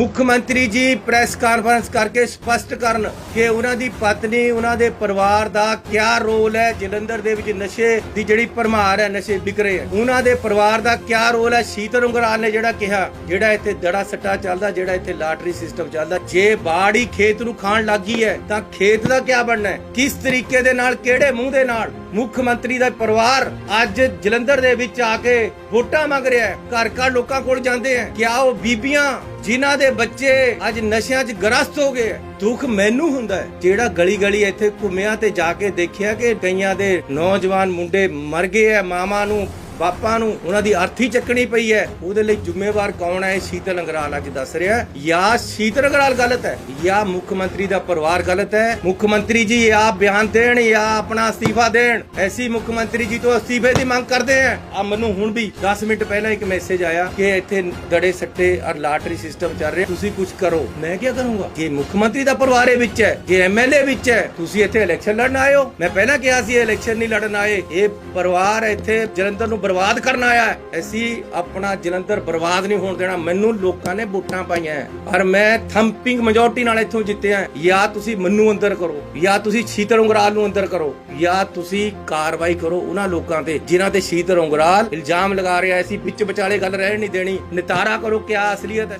ਮੁੱਖ ਮੰਤਰੀ ਜੀ ਪ੍ਰੈਸ ਕਾਨਫਰੰਸ ਕਰਕੇ ਸਪਸ਼ਟ ਕਰਨ ਕਿ ਉਹਨਾਂ ਦੀ ਪਤਨੀ, ਉਹਨਾਂ ਦੇ ਪਰਿਵਾਰ ਦਾ ਕੀ ਰੋਲ ਹੈ, ਜਲੰਧਰ ਦੇ ਵਿੱਚ ਨਸ਼ੇ ਦੀ ਜਿਹੜੀ ਭਰਮਾਰ ਹੈ, ਨਸ਼ੇ ਵਿਕ ਰਹੇ ਹੈ ਉਹਨਾਂ ਦੇ ਪਰਿਵਾਰ ਦਾ ਕੀ ਰੋਲ ਹੈ? ਸ਼ੀਤਲ ਉਂਗਰਾਲ ਨੇ ਜਿਹੜਾ ਕਿਹਾ, ਜਿਹੜਾ ਇੱਥੇ ਦੜਾ ਸੱਟਾ ਚੱਲਦਾ, ਜਿਹੜਾ ਇੱਥੇ ਲਾਟਰੀ ਸਿਸਟਮ ਚੱਲਦਾ, ਜੇ ਬਾੜੀ ਖੇਤ ਨੂੰ ਖਾਣ ਲੱਗੀ ਹੈ, ਤਾਂ ਖੇਤ ਦਾ ਕੀ ਬਣਨਾ ਹੈ? ਕਿਸ ਤਰੀਕੇ ਦੇ ਨਾਲ, ਕਿਹੜੇ ਮੂੰਹ ਦੇ ਨਾਲ? ਮੁੱਖ ਮੰਤਰੀ ਦਾ ਪਰਿਵਾਰ ਅੱਜ ਜਲੰਧਰ ਦੇ ਵਿੱਚ ਆ ਕੇ ਵੋਟਾਂ ਮੰਗ ਰਿਹਾ ਹੈ। ਘਰ ਘਰ ਲੋਕਾਂ ਕੋਲ ਜਾਂਦੇ ਹੈ। ਕਿਆ ਉਹ ਬੀਬੀਆਂ ਜਿਨ੍ਹਾਂ ਦੇ ਬੱਚੇ ਅੱਜ ਨਸ਼ਿਆਂ 'ਚ ਗ੍ਰਸਤ ਹੋ ਗਏ ਦੁੱਖ ਮੈਨੂੰ ਹੁੰਦਾ ਹੈ। ਜਿਹੜਾ ਗਲੀ ਗਲੀ ਇੱਥੇ ਘੁੰਮਿਆ ਤੇ ਜਾ ਕੇ ਦੇਖਿਆ ਕਿ ਕਈਆਂ ਦੇ ਨੌਜਵਾਨ ਮੁੰਡੇ ਮਰ ਗਏ ਹੈ ਮਾਮਾ ਨੂੰ ਬਾਪਾਂ ਨੂੰ ਉਹਨਾਂ ਦੀ ਅਰਥੀ ਚੱਕਣੀ ਪਈ ਹੈ। ਉਹਦੇ ਲਈ ਜ਼ਿੰਮੇਵਾਰ ਕੌਣ ਹੈ? ਸ਼ੀਤਲ ਅੰਗਰਾਲ ਅੱਜ ਦੱਸ ਰਿਹਾ ਜਾਂ ਸ਼ੀਤਲ ਅੰਗਰਾਲ ਗਲਤ ਹੈ? ਜਾਂ ਮੁੱਖ ਮੰਤਰੀ ਦਾ ਪਰਿਵਾਰ ਗਲਤ ਹੈ? ਮੁੱਖ ਮੰਤਰੀ ਜੀ ਜਾਂ ਬਿਆਨ ਦੇਣ ਜਾਂ ਆਪਣਾ ਅਸਤੀਫਾ ਦੇਣ? ਐਸੀ ਮੁੱਖ ਮੰਤਰੀ ਜੀ ਤੋਂ ਅਸਤੀਫੇ ਦੀ ਮੰਗ ਕਰਦੇ ਆ ਆ ਮੈਨੂੰ ਹੁਣ ਵੀ 10 ਮਿੰਟ ਪਹਿਲਾਂ ਇੱਕ ਮੈਸੇਜ ਆਇਆ ਕਿ ਇੱਥੇ ਦੜੇ ਸੱਟੇ ਔਰ ਲਾਟਰੀ ਸਿਸਟਮ ਚੱਲ ਰਿਹਾ। ਤੁਸੀਂ ਕੁਝ ਕਰੋ। ਮੈਂ ਕੀ ਕਰੂੰਗਾ? ਜੇ ਮੁੱਖ ਮੰਤਰੀ ਦਾ ਪਰਿਵਾਰ ਇਹ ਵਿੱਚ ਹੈ ਜੇ ਐਮਐਲਏ ਵਿੱਚ ਹੈ। ਤੁਸੀਂ ਇੱਥੇ ਇਲੈਕਸ਼ਨ ਲੜਨ ਆਏ ਹੋ। ਮੈਂ ਪਹਿਲਾਂ ਕਿਹਾ ਸੀ, ਇਹ ਇਲੈਕਸ਼ਨ ਨਹੀਂ ਲੜਨ ਆਏ। ਇਹ ਪਰਿਵਾਰ ਇੱਥੇ ਜਲੰਧਰ ਨੂੰ ਬਰਬਾਦ ਕਰਨ ਆਇਆ ਹੈ। ਅਸੀਂ ਆਪਣਾ ਜਲੰਧਰ ਬਰਬਾਦ ਨਹੀਂ ਹੋਣ ਦੇਣਾ। ਮੈਨੂੰ ਲੋਕਾਂ ਨੇ ਵੋਟਾਂ ਪਾਈਆਂ ਔਰ ਮੈਂ ਥੰਪਿੰਗ ਮੈਜੋਰਟੀ ਨਾਲ ਇੱਥੋਂ ਜਿੱਤਿਆ ਜਾਂ ਤੁਸੀਂ ਮੈਨੂੰ ਅੰਦਰ ਕਰੋ, ਜਾਂ ਤੁਸੀਂ ਸ਼ੀਤਲ ਉਂਗਰਾਲ ਨੂੰ ਅੰਦਰ ਕਰੋ, ਜਾਂ ਤੁਸੀਂ ਕਾਰਵਾਈ ਕਰੋ ਉਹਨਾਂ ਲੋਕਾਂ ਤੇ, ਜਿਨ੍ਹਾਂ ਤੇ ਸ਼ੀਤਲ ਉਂਗਰਾਲ ਇਲਜ਼ਾਮ ਲਗਾ ਰਿਹਾ ਸੀ ਵਿੱਚ ਵਿਚਾਲੇ ਗੱਲ ਰਹਿਣ ਨਹੀਂ ਦੇਣੀ। ਨਿਤਾਰਾ ਕਰੋ, ਕਿਆ ਅਸਲੀਅਤ ਹੈ।